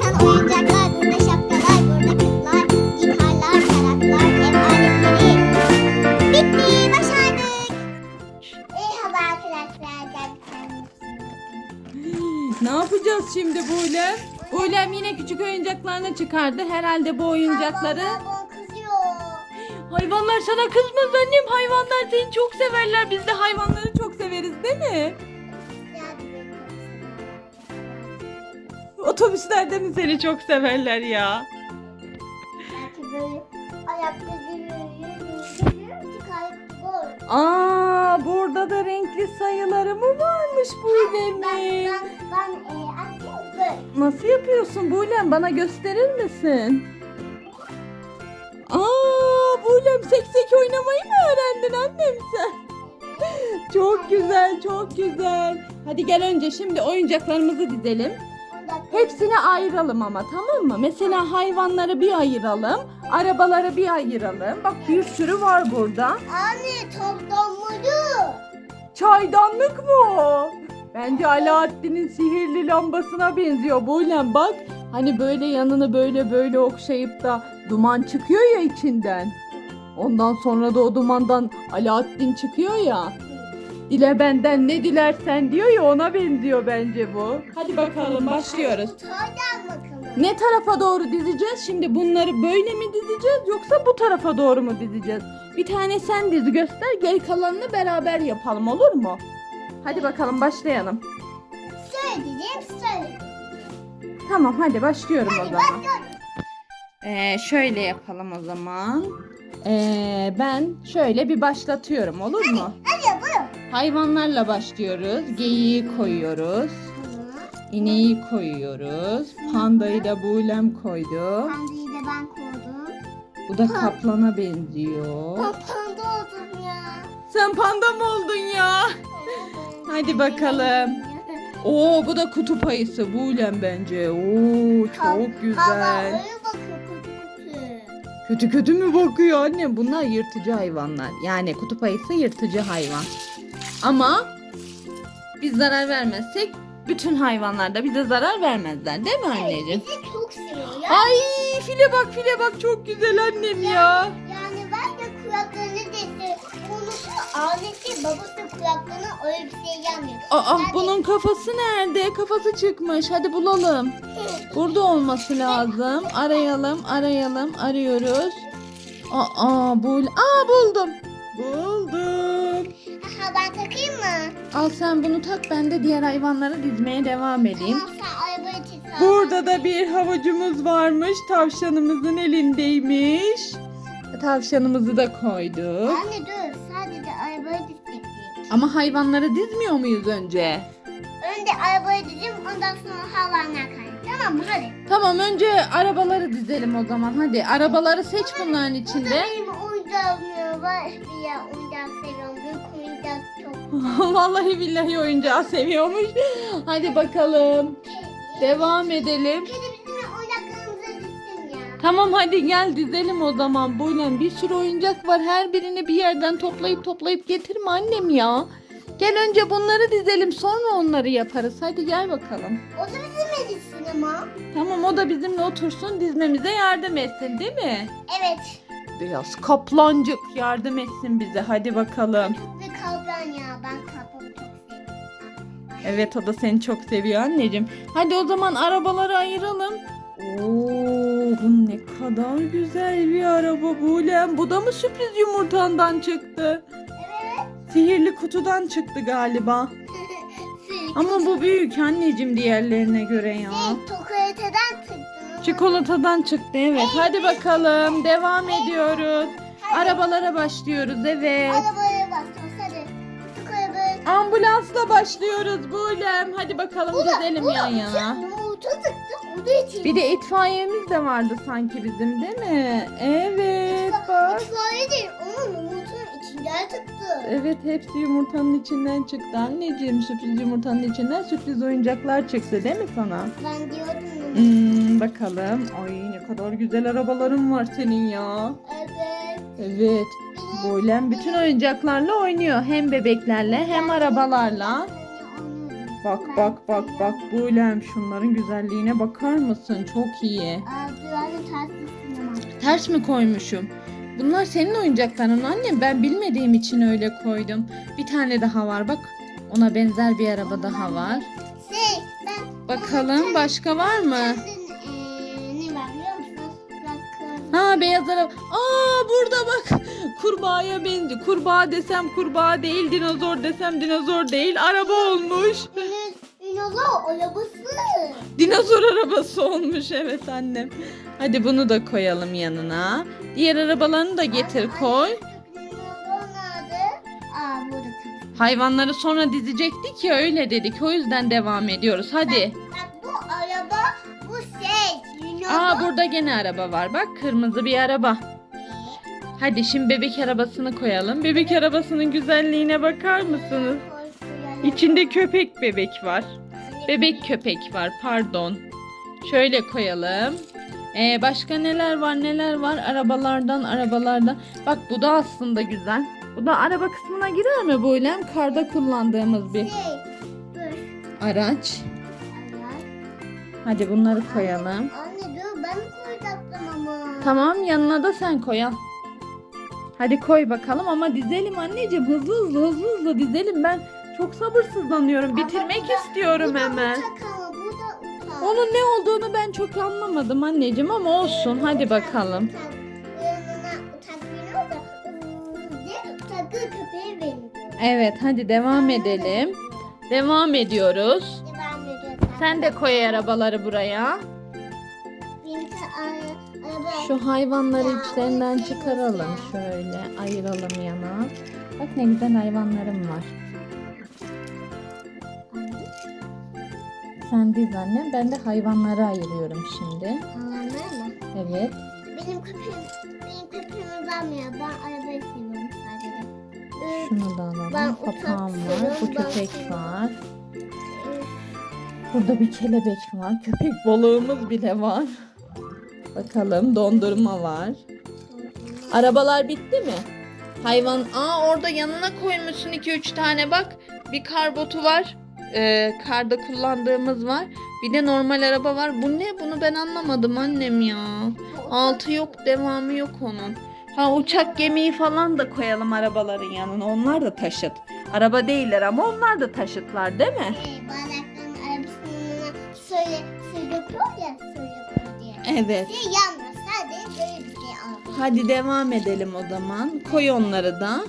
çıkan oyuncaklar, burada şapkalar, burada kızlar, gitarlar, taraklar, ev aletleri. Bitti, başardık. Merhaba arkadaşlar, gel Ne yapacağız şimdi Buğlem? Buğlem yine küçük oyuncaklarını çıkardı. Herhalde bu oyuncakları... Baba kızıyor. Hayvanlar sana kızmaz annem. Hayvanlar seni çok severler. Biz de hayvanları çok severiz değil mi? Otobüslerde mi seni çok severler ya? Belki böyle ayakta. Aa, burada da renkli sayıları mı varmış Ben, Buğlem'in? ben, ben e, atayım. Nasıl yapıyorsun Buğlem? Bana gösterir misin? Aa, Buğlem seksek oynamayı mı öğrendin annem sen? Çok güzel, çok güzel. Hadi gel önce şimdi oyuncaklarımızı dizelim. Hepsini ayıralım ama tamam mı? Mesela hayvanları bir ayıralım, arabaları bir ayıralım. Bak bir sürü var burada. Anne toplanmadı. Çaydanlık mı o? Bence Alaaddin'in sihirli lambasına benziyor. Buğlem bak. Hani böyle yanını böyle böyle okşayıp da duman çıkıyor ya içinden. Ondan sonra da o dumandan Alaaddin çıkıyor ya. Dile benden ne dilersen diyor ya ona benziyor bence bu. Hadi bakalım başlıyoruz. Bakalım. Ne tarafa doğru dizeceğiz? Şimdi bunları böyle mi dizeceğiz yoksa bu tarafa doğru mu dizeceğiz? Bir tane sen diz göster, geri kalanını beraber yapalım olur mu? Hadi bakalım başlayalım. Söyleyeceğim söyle. Tamam hadi başlıyorum o Hadi zaman. başlıyorum. Ee, şöyle yapalım o zaman. Ee, ben şöyle bir başlatıyorum olur mu? Hadi. Hayvanlarla başlıyoruz. Geyiği koyuyoruz. İneği koyuyoruz. Pandayı da buğlem koydu. Pandayı da ben koydum. Bu da kaplana benziyor. Ben panda oldum ya. Sen panda mı oldun ya? Hadi bakalım. Oo bu da kutup ayısı. Buğlem bence. Oo çok güzel. Kötü kötü mü bakıyor anne? Bunlar yırtıcı hayvanlar. Yani kutup ayısı yırtıcı hayvan. Ama biz zarar vermezsek bütün hayvanlar da bize zarar vermezler değil mi anneciğim? Bizi çok seviyor. Ay file bak file bak çok güzel annem ya. Yani ben de kulaklarını dese konusu annesi babası kulaklarına öyle bir şey gelmiyor. Aa Yani- bunun kafası nerede? Kafası çıkmış. Hadi bulalım. Burada olması lazım. Arayalım, arayalım, arıyoruz. Aa, bul. Aa buldum. Buldum. Aha ben takayım mı? Al sen bunu tak ben de diğer hayvanları dizmeye devam edeyim. Tamam sen arabayı çiz. Burada da bir havucumuz varmış. Tavşanımızın elindeymiş. Tavşanımızı da koyduk. Anne dur sadece arabayı dizecektik. Ama hayvanları dizmiyor muyuz önce? Önce arabayı dizeyim ondan sonra hayvanlar kaydı. Tamam mı hadi. Tamam önce arabaları dizelim o zaman. Hadi arabaları seç bunların içinde. benim oyuncağım. Var bir ya oyuncak Vallahi billahi oyuncağı seviyormuş. Hadi bakalım. Devam edelim. Kedi bizim oyuncaklarımıza dizsin ya. Tamam hadi gel dizelim o zaman. Böyle bir sürü oyuncak var. Her birini bir yerden toplayıp toplayıp getirme annem ya. Gel önce bunları dizelim sonra onları yaparız. Hadi gel bakalım. O da bizim dizsin ama. Tamam o da bizimle otursun dizmemize yardım etsin değil mi? Evet. Beyaz kaplancık yardım etsin bize. Hadi bakalım. Ben çok seviyorum. Evet o da seni çok seviyor anneciğim. Hadi o zaman arabaları ayıralım. Oo, bu ne kadar güzel bir araba Bulem. Bu da mı sürpriz yumurtandan çıktı? Evet. Sihirli kutudan çıktı galiba. Ama bu büyük anneciğim diğerlerine göre ya. Şey, Tokaleteden çıktı. Çikolatadan çıktı evet. Hadi bakalım devam ediyoruz. Arabalara başlıyoruz evet. Tokaleteden. Ambulansla başlıyoruz Bulem. Hadi bakalım gidelim yan yana. Bir de itfaiyemiz de vardı sanki bizim değil mi? Evet bak. İtfaiye değil. Onun yumurtanın içinden çıktı. Evet hepsi yumurtanın içinden çıktı anneciğim. Sürpriz yumurtanın içinden sürpriz oyuncaklar çıktı değil mi sana? Ben diyordum. Hmm, bakalım. Ay ne kadar güzel arabaların var senin ya. Evet. Evet. Boylen bütün oyuncaklarla oynuyor. Hem bebeklerle hem arabalarla. Bak bak bak bak Bulem şunların güzelliğine bakar mısın? Çok iyi. Ters mi koymuşum? Bunlar senin oyuncakların annem. Ben bilmediğim için öyle koydum. Bir tane daha var bak. Ona benzer bir araba daha var. Şey Bakalım başka var mı? Ha beyaz araba. Aa burada bak. Kurbağaya benziyor. Kurbağa desem kurbağa değil, dinozor desem dinozor değil. Araba olmuş. Dino- Dinozor arabası. Dinozor arabası olmuş evet annem. Hadi bunu da koyalım yanına. Diğer arabalarını da getir koy. Hayvanları sonra dizecektik ya öyle dedik. O yüzden devam ediyoruz. Hadi. Bak araba bu. Aa burada gene araba var. Bak kırmızı bir araba. Hadi şimdi bebek arabasını koyalım. Bebek arabasının güzelliğine bakar mısınız? İçinde köpek bebek var. Bebek köpek var pardon. Şöyle koyalım. Ee, başka neler var neler var arabalardan arabalardan. Bak bu da aslında güzel. Bu da araba kısmına girer mi bu ilem? Karda kullandığımız bir Şey. Araç. Hadi bunları koyalım. Ben koyacaktım ama. Tamam yanına da sen koy al. Hadi koy bakalım ama dizelim anneciğim hızlı hızlı hızlı hızlı dizelim ben çok sabırsızlanıyorum bitirmek da- istiyorum bu da hemen. uçak ama bu da uçak. Onun ne olduğunu ben çok anlamadım anneciğim ama olsun hadi bakalım. Uçak. Yanına uçak benziyor. Evet hadi devam edelim. Devam ediyoruz. Sen de koy arabaları buraya. Şu hayvanları içlerinden çıkaralım şöyle ayıralım yana. Bak ne güzel hayvanlarım var. Sen diz anne ben de hayvanları ayırıyorum şimdi. Anladın mı? Evet. Benim köpeğim, benim köpeğimi vermiyor. Ben arabayı seviyorum sadece. Şunu da alalım. Ben Papağan var. Bu ben köpek var. Burada bir kelebek var. Köpek balığımız bile var. Bakalım dondurma var. Arabalar bitti mi? Hayvan, aa orada yanına koymuşsun 2-3 tane bak. Bir kar botu var. Ee, karda kullandığımız var. Bir de normal araba var. Bu ne? Bunu ben anlamadım annem ya. Altı yok, devamı yok onun. Ha uçak gemiyi falan da koyalım arabaların yanına. Onlar da taşıt. Araba değiller ama onlar da taşıtlar değil mi? e, bardakların arabasına söyle, su yapıyor ya. Evet. Şey yanmıyor sadece böyle bir şey aldım. Hadi devam edelim o zaman. Koy onları da.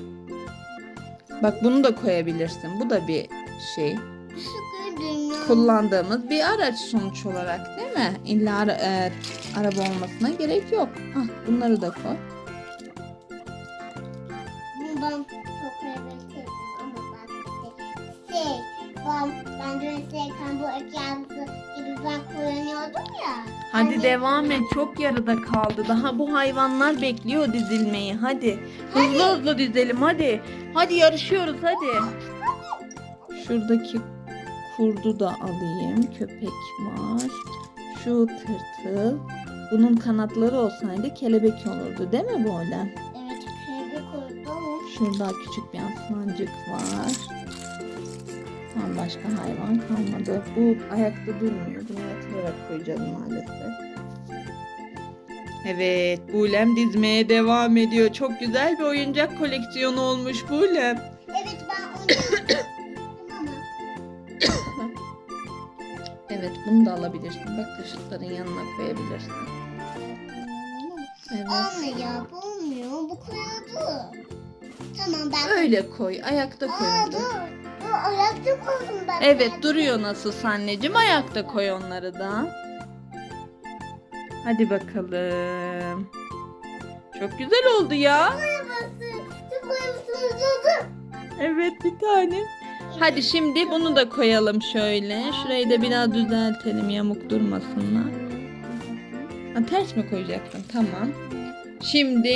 Bak bunu da koyabilirsin. Bu da bir şey. Kullandığımız bir araç sonuç olarak değil mi? İlla ara- e, araba olmasına gerek yok. Ah, bunları da koy. Ben çok severim ama bak şey, ben, ben dönüşteyken bu gibi ben kullanıyordum ya. Hadi devam et. Çok yarıda kaldı. Daha bu hayvanlar bekliyor dizilmeyi. Hadi. Hızlı hızlı dizelim hadi. Hadi yarışıyoruz hadi. Şuradaki kurdu da alayım. Köpek var. Şu tırtıl. Bunun kanatları olsaydı kelebek olurdu değil mi bu? Evet kırık koydum. Şurada küçük bir aslancık var. Tam başka hayvan kalmadı. Bu ayakta durmuyor. Bunu yatırarak koyacağız maalesef. Evet, Bulem dizmeye devam ediyor. Çok güzel bir oyuncak koleksiyonu olmuş Bulem. Evet ben onu Evet, bunu da alabilirsin. Bak taşıtların yanına koyabilirsin. Evet. olmuyor bu olmuyor bu koyuldu. Tamam ben. Öyle koy. Ayakta Aa koy. dur. Dur ayakta koydum ben. Evet duruyor nasıl anneciğim. Ayakta koy onları da. Hadi bakalım. Çok güzel oldu ya. Evet bir tane. Hadi şimdi bunu da koyalım şöyle. Şurayı da biraz düzeltelim yamuk durmasınlar. Ha, ters mi koyacaktın? Tamam. Şimdi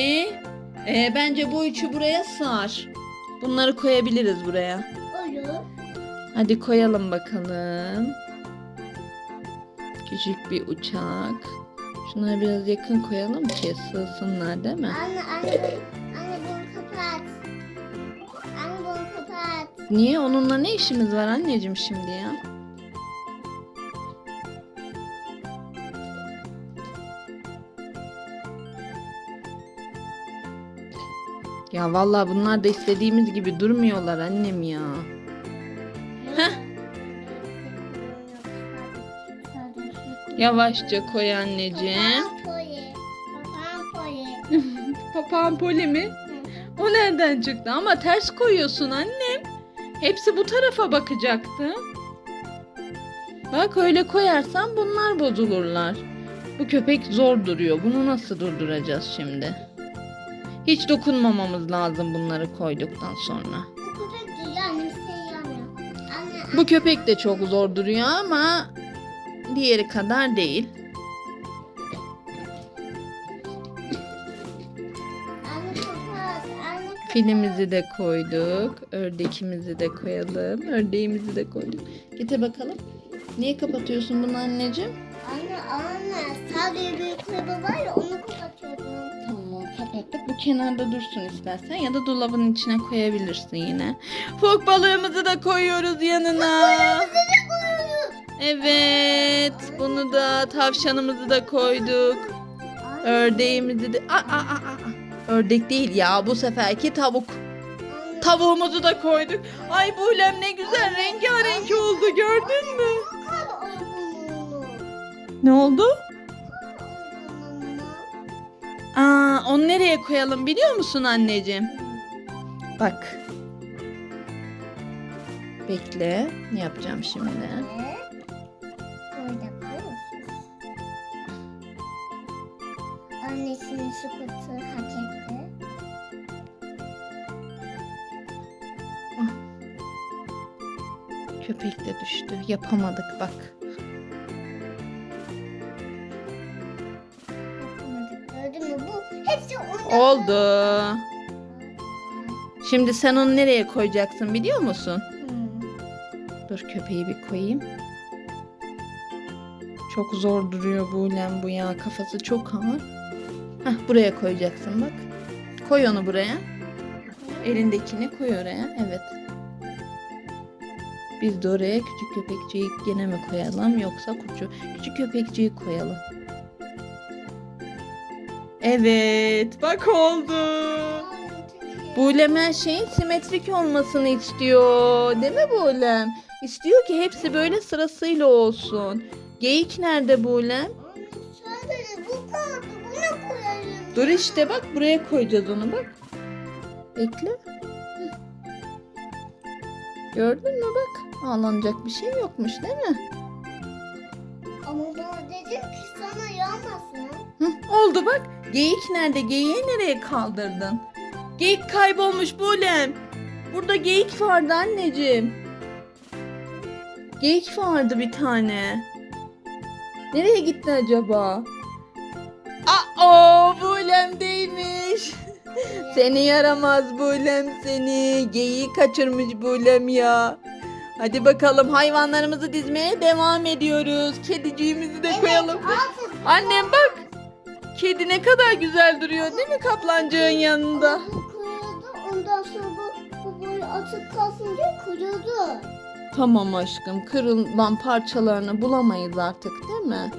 e, bence bu üçü buraya sığar. Bunları koyabiliriz buraya. Hadi koyalım bakalım. Küçük bir uçak. Şunları biraz yakın koyalım ki sığsınlar değil mi? Anne anne anne bunu kapat. Anne bunu kapat. Niye? Onunla ne işimiz var anneciğim şimdi ya? Ya vallahi bunlar da istediğimiz gibi durmuyorlar annem ya. Yavaşça koy anneciğim. Papağan poli mi? O nereden çıktı? Ama ters koyuyorsun annem. Hepsi bu tarafa bakacaktı. Bak öyle koyarsan bunlar bozulurlar. Bu köpek zor duruyor. Bunu nasıl durduracağız şimdi? Hiç dokunmamamız lazım bunları koyduktan sonra. Bu köpek de çok zor duruyor ama diğeri kadar değil. Filimizi de koyduk. Ördekimizi de koyalım. Ördeğimizi de koyduk. Getir bakalım. Niye kapatıyorsun bunu anneciğim? Anne anne sadece büyük kulübe var ya onu kapatıyordum. Tamam kapattık. Bu kenarda dursun istersen ya da dolabın içine koyabilirsin yine. Fok balığımızı da koyuyoruz yanına. Evet. Bunu da tavşanımızı da koyduk. Ördeğimizi de... Aa, aa, aa. Ördek değil ya bu seferki tavuk. Tavuğumuzu da koyduk. Ay Bulem ne güzel rengarenk oldu gördün mü? Ne oldu? Aa, onu nereye koyalım biliyor musun anneciğim? Bak. Bekle. Ne yapacağım şimdi? Annesinin sıkıntı hak etti. Köpek de düştü. Yapamadık bak. Yapamadık gördün mü? Bu hepsi oyuncak. Oldu. Şimdi sen onu nereye koyacaksın biliyor musun? Hmm. Dur köpeği bir koyayım. Çok zor duruyor bu ulen bu ya. Kafası çok ağır. Hah buraya koyacaksın bak. Koy onu buraya. Elindekini koy oraya. Evet. Biz de oraya küçük köpekçiyi gene mi koyalım yoksa küçük, küçük köpekçiyi koyalım. Evet bak oldu. Buğlem her şeyin simetrik olmasını istiyor. Değil mi Buğlem? İstiyor ki hepsi böyle sırasıyla olsun. Geyik nerede Buğlem? Dur işte bak buraya koyacağız onu bak. Bekle. Gördün mü bak? Ağlanacak bir şey yokmuş değil mi? Ama bana dedim ki sana yanmasın. Hı, oldu bak. Geyik nerede? Geyiği nereye kaldırdın? Geyik kaybolmuş Bulem. Burada geyik vardı anneciğim. Geyik vardı bir tane. Nereye gitti acaba? Aa, Bulem değilmiş. Seni yaramaz Bulem seni. Geyiği kaçırmış Bulem ya. Hadi bakalım hayvanlarımızı dizmeye devam ediyoruz. Kediciğimizi de koyalım. Annem bak. Kedi ne kadar güzel duruyor değil mi kaplancığın yanında? Kırıldı. Ondan sonra bu, bu böyle açık kalsın diye kırıldı. Tamam aşkım kırılan parçalarını bulamayız artık değil mi?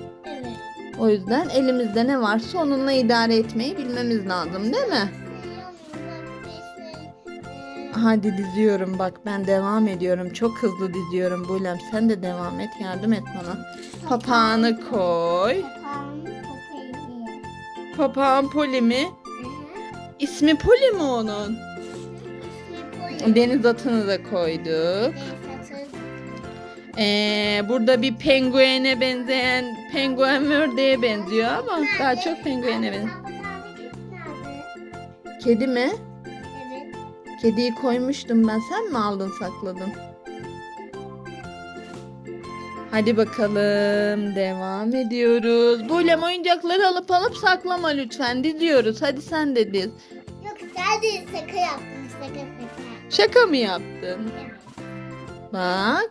O yüzden elimizde ne varsa onunla idare etmeyi bilmemiz lazım değil mi? Hadi diziyorum bak ben devam ediyorum. Çok hızlı diziyorum Bulem. Sen de devam et yardım et bana. Papağanı koy. Papağan Poli mi? İsmi Poli mi onun? Deniz atını da koyduk. Ee, burada bir penguene benzeyen penguen ördeğe benziyor ama daha çok penguene benziyor. Kedi mi? Evet. Kediyi koymuştum ben. Sen mi aldın sakladın? Hadi bakalım devam ediyoruz. Bulem oyuncakları alıp alıp saklama lütfen. Diziyoruz. Hadi sen de diz. Yok sadece şaka yaptım şaka şaka. Şaka mı yaptın? Evet. Bak.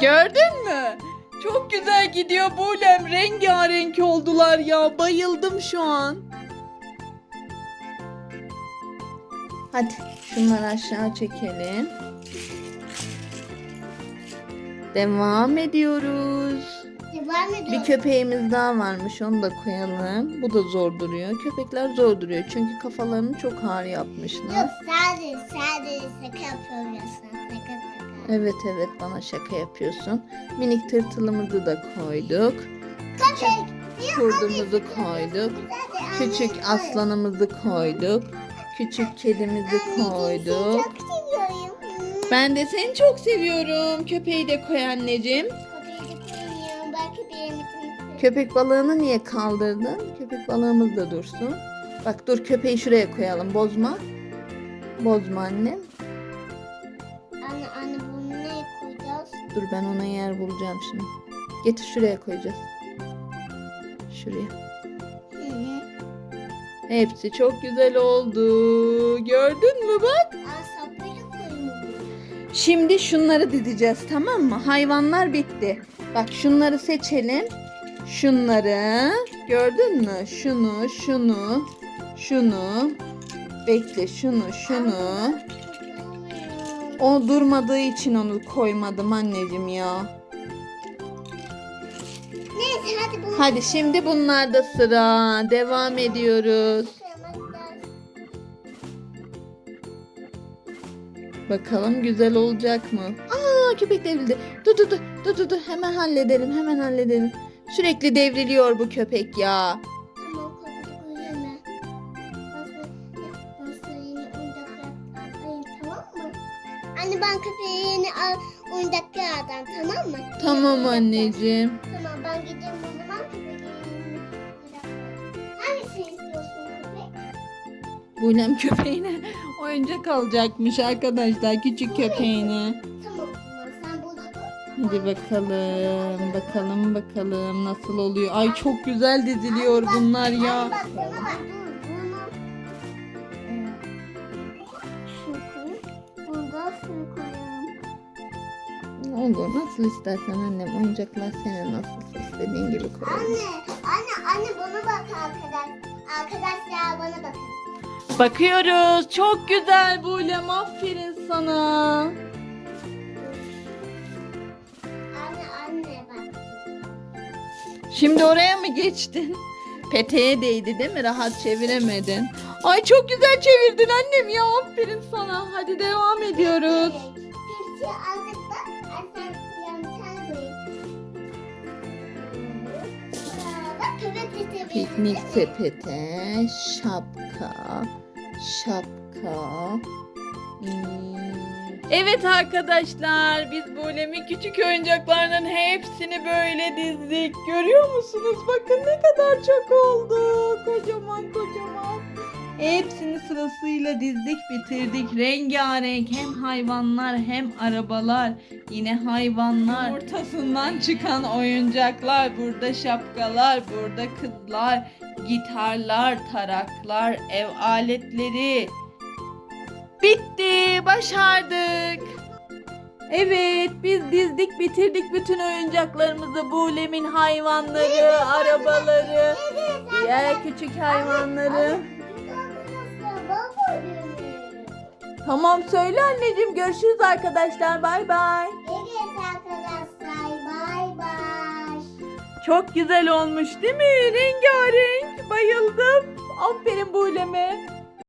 Gördün mü? Çok güzel gidiyor Bulem. Rengarenk oldular ya. Bayıldım şu an. Hadi şunları aşağı çekelim. Devam ediyoruz. Devam ediyoruz. Bir köpeğimiz daha varmış onu da koyalım. Bu da zor duruyor. Köpekler zor duruyor çünkü kafalarını çok ağır yapmışlar. Yok sadece sadece şaka yapıyorsun. Şaka şaka. Evet evet bana şaka yapıyorsun. Minik tırtılımızı da koyduk. Köpek. Kurdumuzu koyduk. Küçük aslanımızı koyduk. Küçük kedimizi koyduk. Ben de seni çok seviyorum. Köpeği de koy anneciğim. Köpek balığını niye kaldırdın? Köpek balığımız da dursun. Bak dur köpeği şuraya koyalım. Bozma. Bozma annem. Dur ben ona yer bulacağım şimdi. Getir şuraya koyacağız. Şuraya. Hı. Hepsi çok güzel oldu. Gördün mü bak? Şimdi şunları dizeceğiz tamam mı? Hayvanlar bitti. Bak şunları seçelim. Şunları gördün mü? Şunu, şunu, şunu. Bekle şunu, şunu. O durmadığı için onu koymadım anneciğim ya. Neyse hadi bunu Hadi şimdi bunlarda sıra. Devam ediyoruz. koyalım. Bakalım güzel olacak mı? Aa köpek devrildi. Dur dur dur dur dur dur hemen halledelim hemen halledelim. Sürekli devriliyor bu köpek ya. Ben köpeği yeni al, oyuncaklar alacağım tamam mı? Tamam anneciğim. Tamam ben gideceğim o zaman köpeği yeni oyuncaklar. Hangisini istiyorsun köpek? Buylem köpeğine oyuncak alacakmış arkadaşlar küçük köpeğine. Tamam o zaman sen burada dur. Hadi bakalım bakalım bakalım nasıl oluyor. Ay çok güzel diziliyor bunlar ya. Bak bana bak Olur nasıl istersen annem oyuncaklar senin nasıl istediğin gibi koy. Anne, anne, anne bana bak arkadaş. Arkadaşlar bana bakın. Bakıyoruz çok güzel Buylem aferin sana. Anne, anne bak. Şimdi oraya mı geçtin? Peteğe değdi değil mi? Rahat çeviremedin. Ay çok güzel çevirdin annem ya. Aferin sana. Hadi devam ediyoruz. Sesi aldık Piknik sepete, şapka, şapka. Hmm. Evet arkadaşlar biz Bulem'in küçük oyuncaklarının hepsini böyle dizdik. Görüyor musunuz? Bakın ne kadar çok oldu. Kocaman kocaman. Hepsini sırasıyla dizdik bitirdik. Rengarenk hem hayvanlar hem arabalar. Yine hayvanlar. Ortasından çıkan oyuncaklar. Burada şapkalar, burada kızlar, gitarlar, taraklar, ev aletleri. Bitti, başardık. Evet, biz dizdik, bitirdik bütün oyuncaklarımızı. Bulem'in hayvanları, arabaları, diğer küçük hayvanları. Tamam söyle anneciğim. Görüşürüz arkadaşlar. Bay bay. Evet arkadaşlar bay bay. Çok güzel olmuş değil mi? Rengarenk. Bayıldım. Aferin Bulem'e.